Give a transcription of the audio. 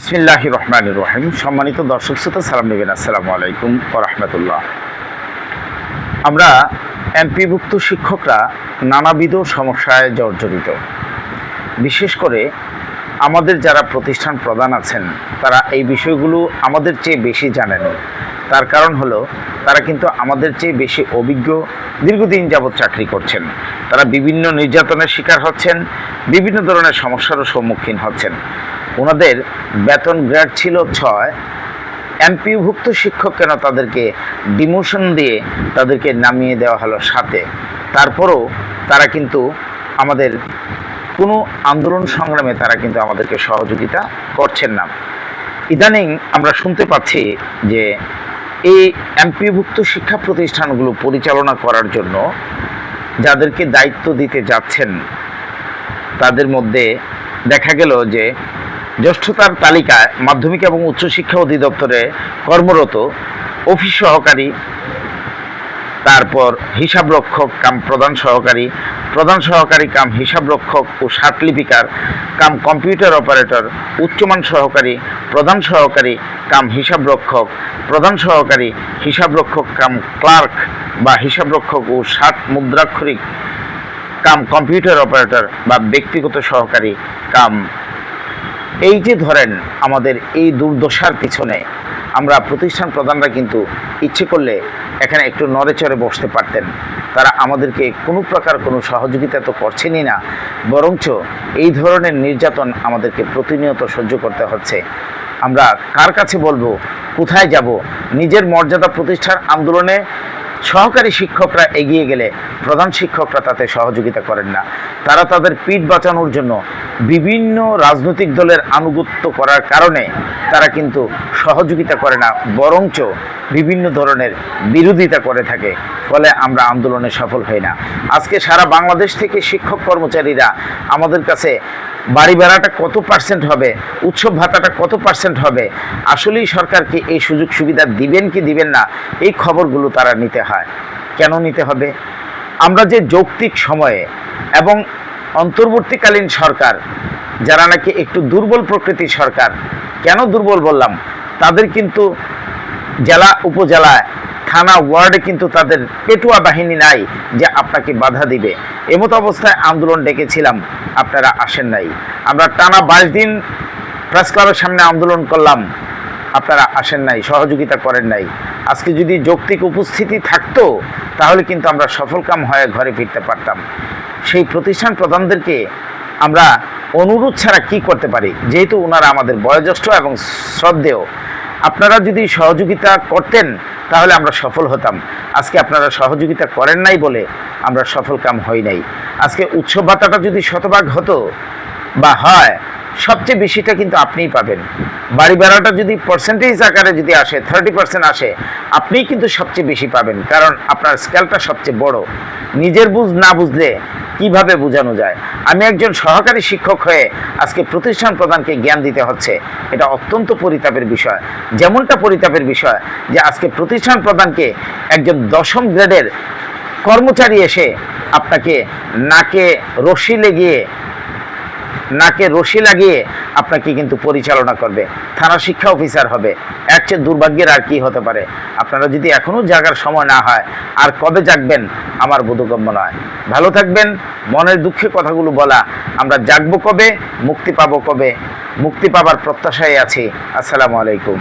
ইসমিল্লাহ রহমান রহিম। সম্মানিত দর্শক শ্রোতা, সালাম নেবেন। আসসালামু আলাইকুম রহমতুল্লাহ। আমরা এমপিভুক্ত শিক্ষকরা নানাবিধ সমস্যায় জর্জরিত। বিশেষ করে আমাদের যারা প্রতিষ্ঠান প্রধান আছেন, তারা এই বিষয়গুলো আমাদের চেয়ে বেশি জানেন। তার কারণ হলো, তারা কিন্তু আমাদের চেয়ে বেশি অভিজ্ঞ, দীর্ঘদিন যাবৎ চাকরি করছেন। তারা বিভিন্ন নির্যাতনের শিকার হচ্ছেন, বিভিন্ন ধরনের সমস্যারও সম্মুখীন হচ্ছেন। ওনাদের বেতন গ্রেড ছিল ছয়। এমপিভুক্ত শিক্ষক কেন তাদেরকে ডিমোশন দিয়ে তাদেরকে নামিয়ে দেওয়া হলো সাথে তারপরও তারা কিন্তু আমাদের কোনো আন্দোলন সংগ্রামে তারা কিন্তু আমাদেরকে সহযোগিতা করছেন না। ইদানিং আমরা শুনতে পাচ্ছি যে এই এমপিভুক্ত শিক্ষা প্রতিষ্ঠানগুলো পরিচালনা করার জন্য যাদেরকে দায়িত্ব দিতে যাচ্ছেন, তাদের মধ্যে দেখা গেল যে জ্যেষ্ঠতার তালিকায় মাধ্যমিক এবং উচ্চশিক্ষা অধিদপ্তরে কর্মরত অফিস সহকারী, তারপর হিসাবরক্ষক কাম প্রধান সহকারী প্রধান সহকারী কাম হিসাবরক্ষক ও লিপিকার কাম কম্পিউটার অপারেটর, উচ্চমান সহকারী, প্রধান সহকারী কাম হিসাবরক্ষক, প্রধান সহকারী হিসাবরক্ষক কাম ক্লার্ক বা হিসাবরক্ষক ও ষাট মুদ্রাক্ষরিক কাম কম্পিউটার অপারেটর বা ব্যক্তিগত সহকারী কাম এই যে ধরেন আমাদের এই দুর্দশার পিছনে আমরা প্রতিষ্ঠান প্রধানরা কিন্তু ইচ্ছে করলে এখানে একটু নড়েচড়ে বসতে পারতেন। তারা আমাদেরকে কোনো প্রকার কোনো সহযোগিতা তো করছেনই না। বরঞ্চ এই ধরনের নির্যাতন আমাদেরকে প্রতিনিয়ত সহ্য করতে হচ্ছে। আমরা কার কাছে বলব? কোথায় যাব? নিজের মর্যাদা প্রতিষ্ঠার আন্দোলনে সহকারী শিক্ষকরা এগিয়ে গেলে প্রধান শিক্ষকরা তাতে সহযোগিতা করেন না। তারা তাদের পিঠ বাঁচানোর জন্য বিভিন্ন রাজনৈতিক দলের আনুগত্য করার কারণে তারা কিন্তু সহযোগিতা করে না, বরঞ্চ বিভিন্ন ধরনের বিরোধিতা করে থাকে, ফলে আমরা আন্দোলনে সফল হই না। আজকে সারা বাংলাদেশ থেকে শিক্ষক কর্মচারীরা আমাদের কাছে বাড়ি ভাড়াটা কত পার্সেন্ট হবে? উৎসব ভাতাটা কত পার্সেন্ট হবে? আসলেই সরকারকে এই সুযোগ সুবিধা দিবেন কি দিবেন না, এই খবরগুলো তারা নিতে হয়। কেন নিতে হবে? আমরা যে যৌক্তিক সময়ে এবং অন্তর্বর্তীকালীন সরকার, যারা নাকি একটু দুর্বল প্রকৃতির সরকার, কেন দুর্বল বললাম? তাদের কিন্তু জেলা, উপজেলায় থানা ওয়ার্ডে কিন্তু তাদের পেটুয়া বাহিনী নাই যে আপনাকে বাধা দিবে। এমতো অবস্থায় আন্দোলন ডেকেছিলাম, আপনারা আসেন নাই। আমরা টানা বাইশ দিন প্রেস ক্লাবের সামনে আন্দোলন করলাম, আপনারা আসেন নাই, সহযোগিতা করেন নাই। আজকে যদি যৌক্তিক উপস্থিতি থাকতো, তাহলে কিন্তু আমরা সফলকাম হয়ে ঘরে ফিরতে পারতাম। সেই প্রতিষ্ঠান প্রধানদেরকে আমরা অনুরোধ ছাড়া কি করতে পারি? যেহেতু ওনারা আমাদের বয়োজ্যেষ্ঠ এবং শ্রদ্ধেয় আপনারা যদি সহযোগিতা করতেন, তাহলে আমরা সফল হতাম। আজকে আপনারা সহযোগিতা করেন নাই বলে আমরা সফল কাম হই নাই। আজকে উৎসব ভাতাটা যদি শতভাগ হতো, বা হয় সবচেয়ে বেশিটা কিন্তু আপনিই পাবেন। বাড়ি ভাড়াটা যদি পার্সেন্টেজ আকারে যদি আসে থার্টি পার্সেন্ট আসে, আপনিই কিন্তু সবচেয়ে বেশি পাবেন। কারণ আপনার স্কেলটা সবচেয়ে বড়। নিজের বুঝ না বুঝলে কীভাবে বোঝানো যায়? আমি একজন সহকারী শিক্ষক হয়ে আজকে প্রতিষ্ঠান প্রধানকে জ্ঞান দিতে হচ্ছে। এটা অত্যন্ত পরিতাপের বিষয়। যেমনটা পরিতাপের বিষয় যে আজকে প্রতিষ্ঠান প্রধানকে একজন দশম গ্রেডের কর্মচারী এসে আপনাকে নাকে রশি লেগিয়ে নাকে রশি লাগিয়ে আপনাকে কিন্তু পরিচালনা করবে। থানা শিক্ষা অফিসার হবে। এর চেয়ে দুর্ভাগ্যের আর কি হতে পারে? আপনারা যদি এখনও জাগার সময় না হয়, আর কবে জাগবেন আমার বোধগম্য নয়। ভালো থাকবেন, মনের দুঃখে কথাগুলো বলা। আমরা জাগবো কবে, মুক্তি পাবো কবে? মুক্তি পাবার প্রত্যাশায় আছি। আসসালামু আলাইকুম।